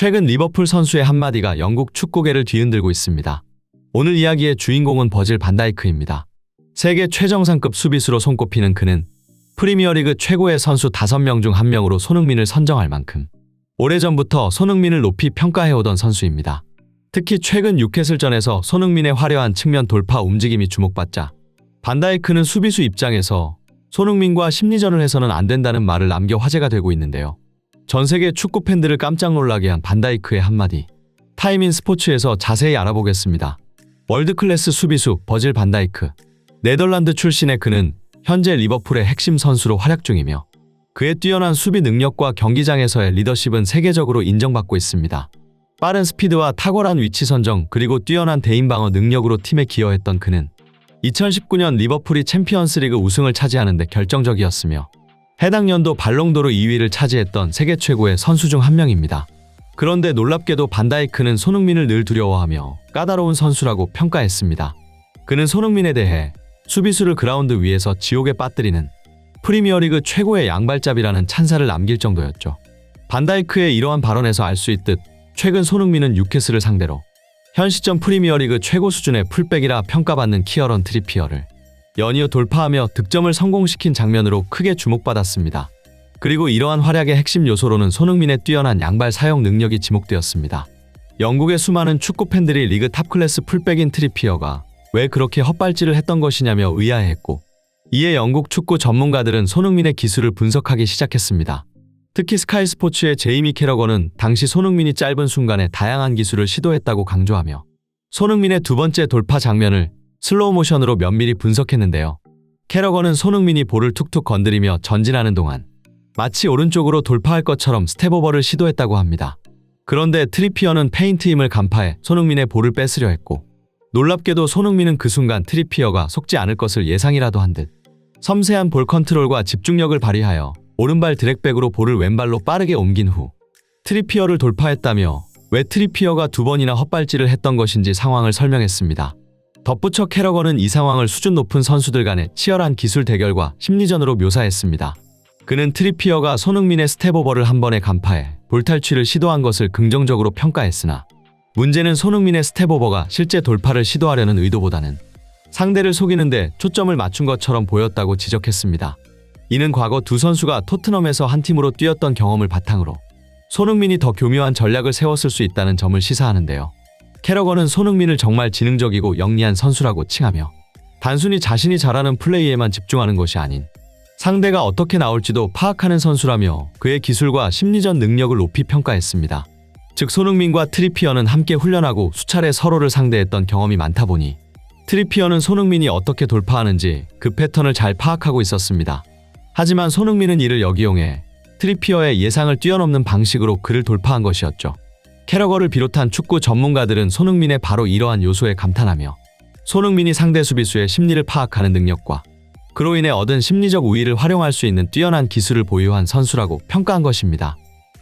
최근 리버풀 선수의 한마디가 영국 축구계를 뒤흔들고 있습니다. 오늘 이야기의 주인공은 버질 반다이크입니다. 세계 최정상급 수비수로 손꼽히는 그는 프리미어리그 최고의 선수 5명 중 1명으로 손흥민을 선정할 만큼 오래전부터 손흥민을 높이 평가해오던 선수입니다. 특히 최근 뉴캐슬전에서 손흥민의 화려한 측면 돌파 움직임이 주목받자 반다이크는 수비수 입장에서 손흥민과 심리전을 해서는 안 된다는 말을 남겨 화제가 되고 있는데요. 전 세계 축구 팬들을 깜짝 놀라게 한 반다이크의 한마디. 타임인 스포츠에서 자세히 알아보겠습니다. 월드클래스 수비수 버질 반다이크. 네덜란드 출신의 그는 현재 리버풀의 핵심 선수로 활약 중이며 그의 뛰어난 수비 능력과 경기장에서의 리더십은 세계적으로 인정받고 있습니다. 빠른 스피드와 탁월한 위치 선정 그리고 뛰어난 대인 방어 능력으로 팀에 기여했던 그는 2019년 리버풀이 챔피언스리그 우승을 차지하는데 결정적이었으며 해당 연도 발롱도르 2위를 차지했던 세계 최고의 선수 중 한 명입니다. 그런데 놀랍게도 반다이크는 손흥민을 늘 두려워하며 까다로운 선수라고 평가했습니다. 그는 손흥민에 대해 수비수를 그라운드 위에서 지옥에 빠뜨리는 프리미어리그 최고의 양발잡이라는 찬사를 남길 정도였죠. 반다이크의 이러한 발언에서 알 수 있듯 최근 손흥민은 뉴캐슬을 상대로 현 시점 프리미어리그 최고 수준의 풀백이라 평가받는 키어런 트리피어를 연이어 돌파하며 득점을 성공시킨 장면으로 크게 주목받았습니다. 그리고 이러한 활약의 핵심 요소로는 손흥민의 뛰어난 양발 사용 능력이 지목되었습니다. 영국의 수많은 축구 팬들이 리그 탑 클래스 풀백인 트리피어가 왜 그렇게 헛발질을 했던 것이냐며 의아해했고 이에 영국 축구 전문가들은 손흥민의 기술을 분석하기 시작했습니다. 특히 스카이 스포츠의 제이미 캐러건은 당시 손흥민이 짧은 순간에 다양한 기술을 시도했다고 강조하며 손흥민의 두 번째 돌파 장면을 슬로우 모션으로 면밀히 분석했는데요. 캐러건은 손흥민이 볼을 툭툭 건드리며 전진하는 동안 마치 오른쪽으로 돌파할 것처럼 스텝오버를 시도했다고 합니다. 그런데 트리피어는 페인트 힘을 간파해 손흥민의 볼을 뺏으려 했고 놀랍게도 손흥민은 그 순간 트리피어가 속지 않을 것을 예상이라도 한 듯 섬세한 볼 컨트롤과 집중력을 발휘하여 오른발 드랙백으로 볼을 왼발로 빠르게 옮긴 후 트리피어를 돌파했다며 왜 트리피어가 두 번이나 헛발질을 했던 것인지 상황을 설명했습니다. 덧붙여 캐러건은 이 상황을 수준 높은 선수들 간의 치열한 기술 대결과 심리전으로 묘사했습니다. 그는 트리피어가 손흥민의 스텝오버를 한 번에 간파해 볼탈취를 시도한 것을 긍정적으로 평가했으나 문제는 손흥민의 스텝오버가 실제 돌파를 시도하려는 의도보다는 상대를 속이는데 초점을 맞춘 것처럼 보였다고 지적했습니다. 이는 과거 두 선수가 토트넘에서 한 팀으로 뛰었던 경험을 바탕으로 손흥민이 더 교묘한 전략을 세웠을 수 있다는 점을 시사하는데요. 캐러건은 손흥민을 정말 지능적이고 영리한 선수라고 칭하며 단순히 자신이 잘하는 플레이에만 집중하는 것이 아닌 상대가 어떻게 나올지도 파악하는 선수라며 그의 기술과 심리전 능력을 높이 평가했습니다. 즉 손흥민과 트리피어는 함께 훈련하고 수차례 서로를 상대했던 경험이 많다 보니 트리피어는 손흥민이 어떻게 돌파하는지 그 패턴을 잘 파악하고 있었습니다. 하지만 손흥민은 이를 역이용해 트리피어의 예상을 뛰어넘는 방식으로 그를 돌파한 것이었죠. 캐러거를 비롯한 축구 전문가들은 손흥민의 바로 이러한 요소에 감탄하며 손흥민이 상대 수비수의 심리를 파악하는 능력과 그로 인해 얻은 심리적 우위를 활용할 수 있는 뛰어난 기술을 보유한 선수라고 평가한 것입니다.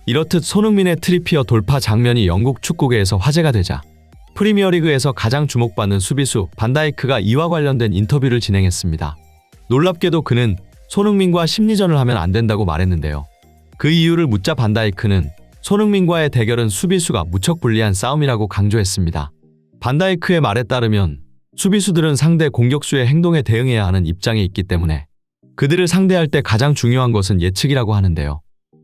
이렇듯 손흥민의 트리피어 돌파 장면이 영국 축구계에서 화제가 되자 프리미어리그에서 가장 주목받는 수비수 반다이크가 이와 관련된 인터뷰를 진행했습니다. 놀랍게도 그는 손흥민과 심리전을 하면 안 된다고 말했는데요. 그 이유를 묻자 반다이크는 손흥민과의 대결은 수비수가 무척 불리한 싸움이라고 강조했습니다. 반다이크의 말에 따르면 수비수들은 상대 공격수의 행동에 대응해야 하는 입장에 있기 때문에 그들을 상대할 때 가장 중요한 것은 예측이라고 하는데요.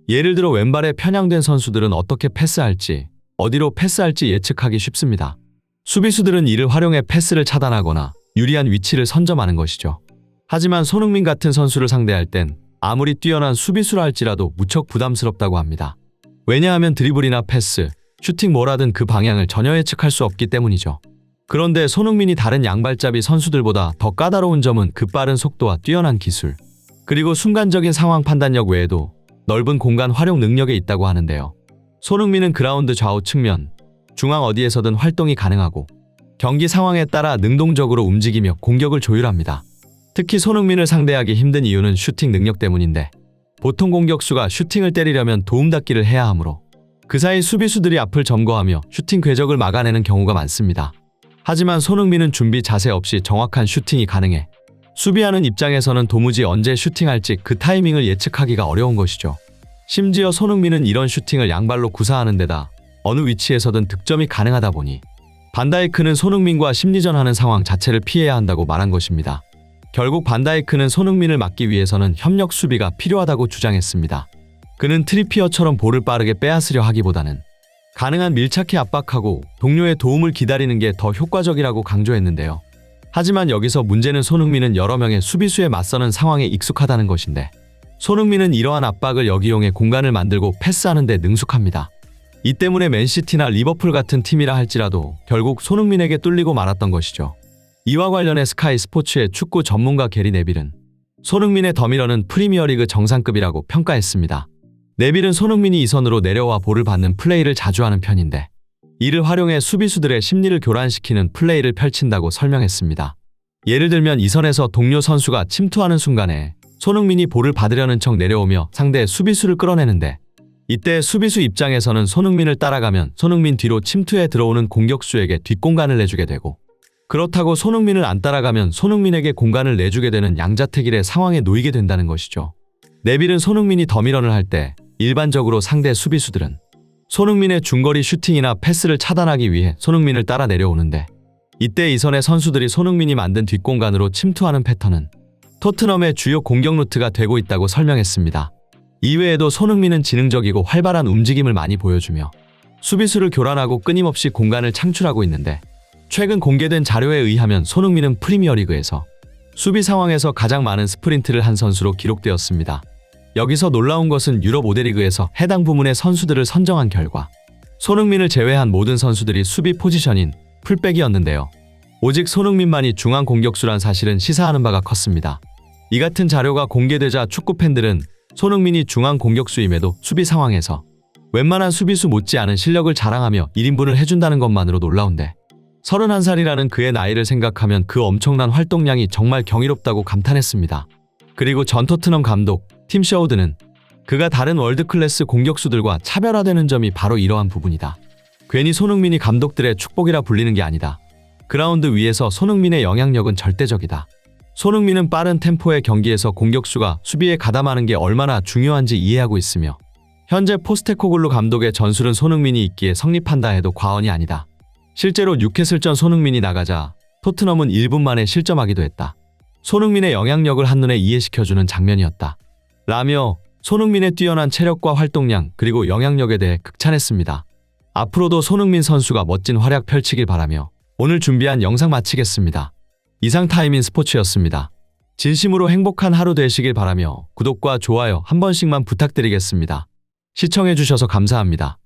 예를 들어 왼발에 편향된 선수들은 어떻게 패스할지, 어디로 패스할지 예측하기 쉽습니다. 수비수들은 이를 활용해 패스를 차단하거나 유리한 위치를 선점하는 것이죠. 하지만 손흥민 같은 선수를 상대할 땐 아무리 뛰어난 수비수라 할지라도 무척 부담스럽다고 합니다. 왜냐하면 드리블이나 패스, 슈팅 뭐라든 그 방향을 전혀 예측할 수 없기 때문이죠. 그런데 손흥민이 다른 양발잡이 선수들보다 더 까다로운 점은 그 빠른 속도와 뛰어난 기술, 그리고 순간적인 상황 판단력 외에도 넓은 공간 활용 능력에 있다고 하는데요. 손흥민은 그라운드 좌우 측면, 중앙 어디에서든 활동이 가능하고 경기 상황에 따라 능동적으로 움직이며 공격을 조율합니다. 특히 손흥민을 상대하기 힘든 이유는 슈팅 능력 때문인데 보통 공격수가 슈팅을 때리려면 도움닫기를 해야 하므로 그 사이 수비수들이 앞을 점거하며 슈팅 궤적을 막아내는 경우가 많습니다. 하지만 손흥민은 준비 자세 없이 정확한 슈팅이 가능해 수비하는 입장에서는 도무지 언제 슈팅할지 그 타이밍을 예측하기가 어려운 것이죠. 심지어 손흥민은 이런 슈팅을 양발로 구사하는 데다 어느 위치에서든 득점이 가능하다 보니 반다이크는 손흥민과 심리전하는 상황 자체를 피해야 한다고 말한 것입니다. 결국 반다이크는 손흥민을 막기 위해서는 협력 수비가 필요하다고 주장했습니다. 그는 트리피어처럼 볼을 빠르게 빼앗으려 하기보다는 가능한 밀착해 압박하고 동료의 도움을 기다리는 게 더 효과적이라고 강조했는데요. 하지만 여기서 문제는 손흥민은 여러 명의 수비수에 맞서는 상황에 익숙하다는 것인데 손흥민은 이러한 압박을 역이용해 공간을 만들고 패스하는 데 능숙합니다. 이 때문에 맨시티나 리버풀 같은 팀이라 할지라도 결국 손흥민에게 뚫리고 말았던 것이죠. 이와 관련해 스카이 스포츠의 축구 전문가 게리 네빌은 손흥민의 더미러는 프리미어리그 정상급이라고 평가했습니다. 네빌은 손흥민이 이선으로 내려와 볼을 받는 플레이를 자주 하는 편인데 이를 활용해 수비수들의 심리를 교란시키는 플레이를 펼친다고 설명했습니다. 예를 들면 이선에서 동료 선수가 침투하는 순간에 손흥민이 볼을 받으려는 척 내려오며 상대 수비수를 끌어내는데 이때 수비수 입장에서는 손흥민을 따라가면 손흥민 뒤로 침투해 들어오는 공격수에게 뒷공간을 내주게 되고 그렇다고 손흥민을 안 따라가면 손흥민에게 공간을 내주게 되는 양자택일의 상황에 놓이게 된다는 것이죠. 네빌은 손흥민이 더미런을 할 때 일반적으로 상대 수비수들은 손흥민의 중거리 슈팅이나 패스를 차단하기 위해 손흥민을 따라 내려오는데 이때 이선의 선수들이 손흥민이 만든 뒷공간으로 침투하는 패턴은 토트넘의 주요 공격 루트가 되고 있다고 설명했습니다. 이외에도 손흥민은 지능적이고 활발한 움직임을 많이 보여주며 수비수를 교란하고 끊임없이 공간을 창출하고 있는데 최근 공개된 자료에 의하면 손흥민은 프리미어리그에서 수비 상황에서 가장 많은 스프린트를 한 선수로 기록되었습니다. 여기서 놀라운 것은 유럽 5대 리그에서 해당 부문의 선수들을 선정한 결과 손흥민을 제외한 모든 선수들이 수비 포지션인 풀백이었는데요. 오직 손흥민만이 중앙 공격수란 사실은 시사하는 바가 컸습니다. 이 같은 자료가 공개되자 축구 팬들은 손흥민이 중앙 공격수임에도 수비 상황에서 웬만한 수비수 못지않은 실력을 자랑하며 1인분을 해준다는 것만으로 놀라운데 31살이라는 그의 나이를 생각하면 그 엄청난 활동량이 정말 경이롭다고 감탄했습니다. 그리고 전 토트넘 감독 팀 셔우드는 그가 다른 월드클래스 공격수들과 차별화되는 점이 바로 이러한 부분이다. 괜히 손흥민이 감독들의 축복이라 불리는 게 아니다. 그라운드 위에서 손흥민의 영향력은 절대적이다. 손흥민은 빠른 템포의 경기에서 공격수가 수비에 가담하는 게 얼마나 중요한지 이해하고 있으며 현재 포스테코글루 감독의 전술은 손흥민이 있기에 성립한다 해도 과언이 아니다. 실제로 뉴캐슬전 손흥민이 나가자 토트넘은 1분 만에 실점하기도 했다. 손흥민의 영향력을 한눈에 이해시켜주는 장면이었다. 라며 손흥민의 뛰어난 체력과 활동량 그리고 영향력에 대해 극찬했습니다. 앞으로도 손흥민 선수가 멋진 활약 펼치길 바라며 오늘 준비한 영상 마치겠습니다. 이상 타임인 스포츠였습니다. 진심으로 행복한 하루 되시길 바라며 구독과 좋아요 한 번씩만 부탁드리겠습니다. 시청해주셔서 감사합니다.